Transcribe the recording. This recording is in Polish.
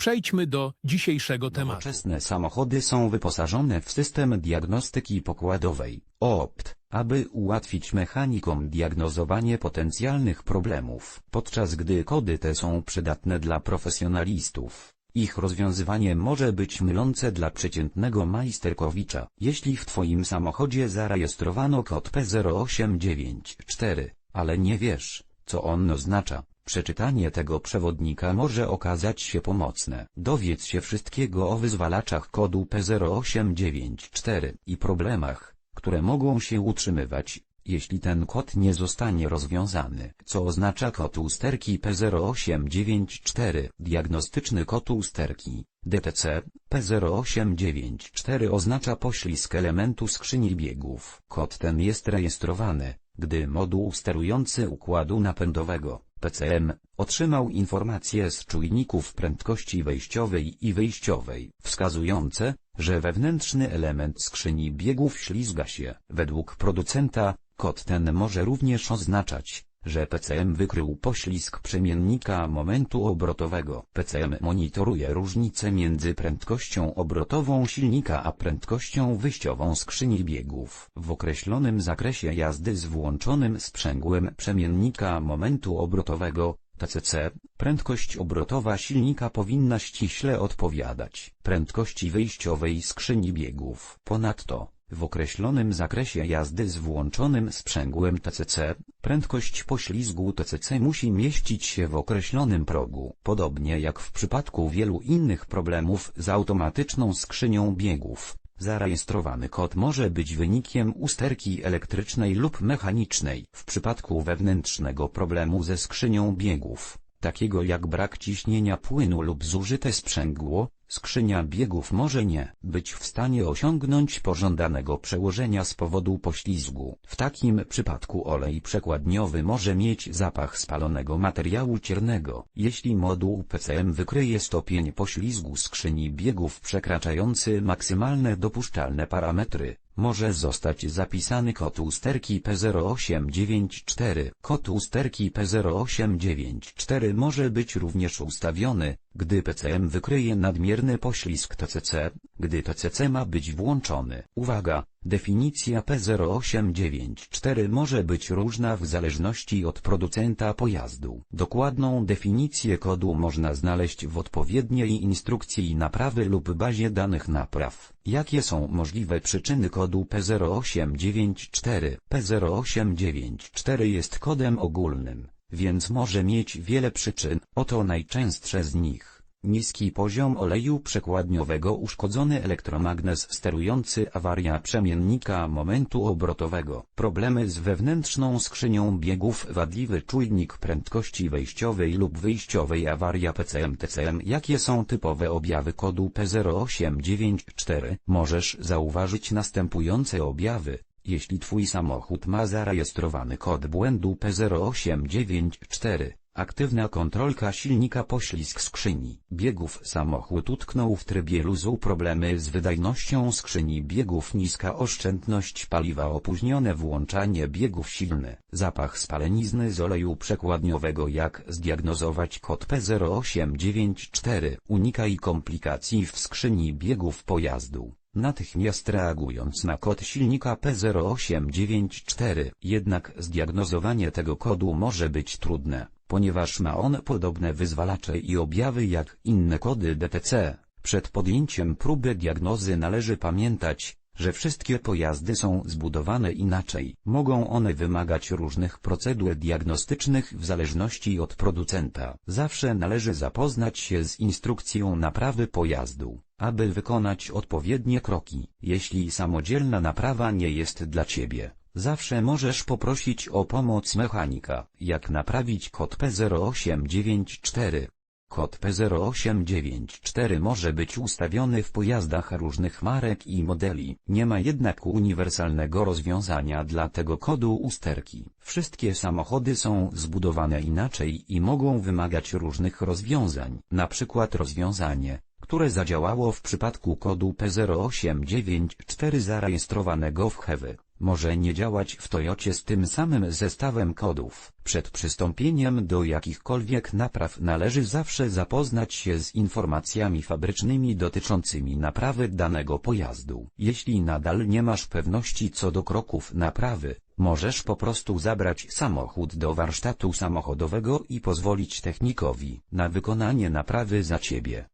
przejdźmy do dzisiejszego tematu. Nowoczesne samochody są wyposażone w system diagnostyki pokładowej, OPT, aby ułatwić mechanikom diagnozowanie potencjalnych problemów, podczas gdy kody te są przydatne dla profesjonalistów. Ich rozwiązywanie może być mylące dla przeciętnego majsterkowicza. Jeśli w Twoim samochodzie zarejestrowano kod P0894, ale nie wiesz, co on oznacza, przeczytanie tego przewodnika może okazać się pomocne. Dowiedz się wszystkiego o wyzwalaczach kodu P0894 i problemach, które mogą się utrzymywać, jeśli ten kod nie zostanie rozwiązany. Co oznacza kod usterki P0894? Diagnostyczny kod usterki, DTC, P0894 oznacza poślizg elementu skrzyni biegów. Kod ten jest rejestrowany, gdy moduł sterujący układu napędowego, PCM, otrzymał informacje z czujników prędkości wejściowej i wyjściowej, wskazujące, że wewnętrzny element skrzyni biegów ślizga się. Według producenta, kod ten może również oznaczać, że PCM wykrył poślizg przemiennika momentu obrotowego. PCM monitoruje różnicę między prędkością obrotową silnika a prędkością wyjściową skrzyni biegów. W określonym zakresie jazdy z włączonym sprzęgłem przemiennika momentu obrotowego, TCC, prędkość obrotowa silnika powinna ściśle odpowiadać prędkości wyjściowej skrzyni biegów. Ponadto, w określonym zakresie jazdy z włączonym sprzęgłem TCC, prędkość poślizgu TCC musi mieścić się w określonym progu. Podobnie jak w przypadku wielu innych problemów z automatyczną skrzynią biegów, zarejestrowany kod może być wynikiem usterki elektrycznej lub mechanicznej. W przypadku wewnętrznego problemu ze skrzynią biegów, takiego jak brak ciśnienia płynu lub zużyte sprzęgło, skrzynia biegów może nie być w stanie osiągnąć pożądanego przełożenia z powodu poślizgu. W takim przypadku olej przekładniowy może mieć zapach spalonego materiału ciernego. Jeśli moduł PCM wykryje stopień poślizgu skrzyni biegów przekraczający maksymalne dopuszczalne parametry, może zostać zapisany kod usterki P0894. Kod usterki P0894 może być również ustawiony, gdy PCM wykryje nadmierny poślizg TCC, gdy TCC ma być włączony. Uwaga! Definicja P0894 może być różna w zależności od producenta pojazdu. Dokładną definicję kodu można znaleźć w odpowiedniej instrukcji naprawy lub bazie danych napraw. Jakie są możliwe przyczyny kodu P0894? P0894 jest kodem ogólnym, więc może mieć wiele przyczyn, oto najczęstsze z nich. Niski poziom oleju przekładniowego uszkodzony elektromagnes sterujący awaria przemiennika momentu obrotowego, problemy z wewnętrzną skrzynią biegów wadliwy czujnik prędkości wejściowej lub wyjściowej awaria PCM-TCM Jakie są typowe objawy kodu P0894? Możesz zauważyć następujące objawy. Jeśli Twój samochód ma zarejestrowany kod błędu P0894, Aktywna kontrolka silnika poślizg skrzyni biegów. Samochód utknął w trybie luzu. Problemy z wydajnością skrzyni biegów. Niska oszczędność paliwa. Opóźnione włączanie biegów. Silny Zapach spalenizny z oleju przekładniowego. Jak zdiagnozować kod P0894 Unikaj komplikacji w skrzyni biegów pojazdu natychmiast reagując na kod silnika P0894. Jednak zdiagnozowanie tego kodu może być trudne, ponieważ ma on podobne wyzwalacze i objawy jak inne kody DTC. Przed podjęciem próby diagnozy należy pamiętać, że wszystkie pojazdy są zbudowane inaczej. Mogą one wymagać różnych procedur diagnostycznych w zależności od producenta. Zawsze należy zapoznać się z instrukcją naprawy pojazdu, aby wykonać odpowiednie kroki. Jeśli samodzielna naprawa nie jest dla Ciebie, zawsze możesz poprosić o pomoc mechanika. Jak naprawić kod P0894? Kod P0894 może być ustawiony w pojazdach różnych marek i modeli. Nie ma jednak uniwersalnego rozwiązania dla tego kodu usterki. Wszystkie samochody są zbudowane inaczej i mogą wymagać różnych rozwiązań. Na przykład rozwiązanie, które zadziałało w przypadku kodu P0894 zarejestrowanego w Heavy, może nie działać w Toyocie z tym samym zestawem kodów. Przed przystąpieniem do jakichkolwiek napraw należy zawsze zapoznać się z informacjami fabrycznymi dotyczącymi naprawy danego pojazdu. Jeśli nadal nie masz pewności co do kroków naprawy, możesz po prostu zabrać samochód do warsztatu samochodowego i pozwolić technikowi na wykonanie naprawy za ciebie.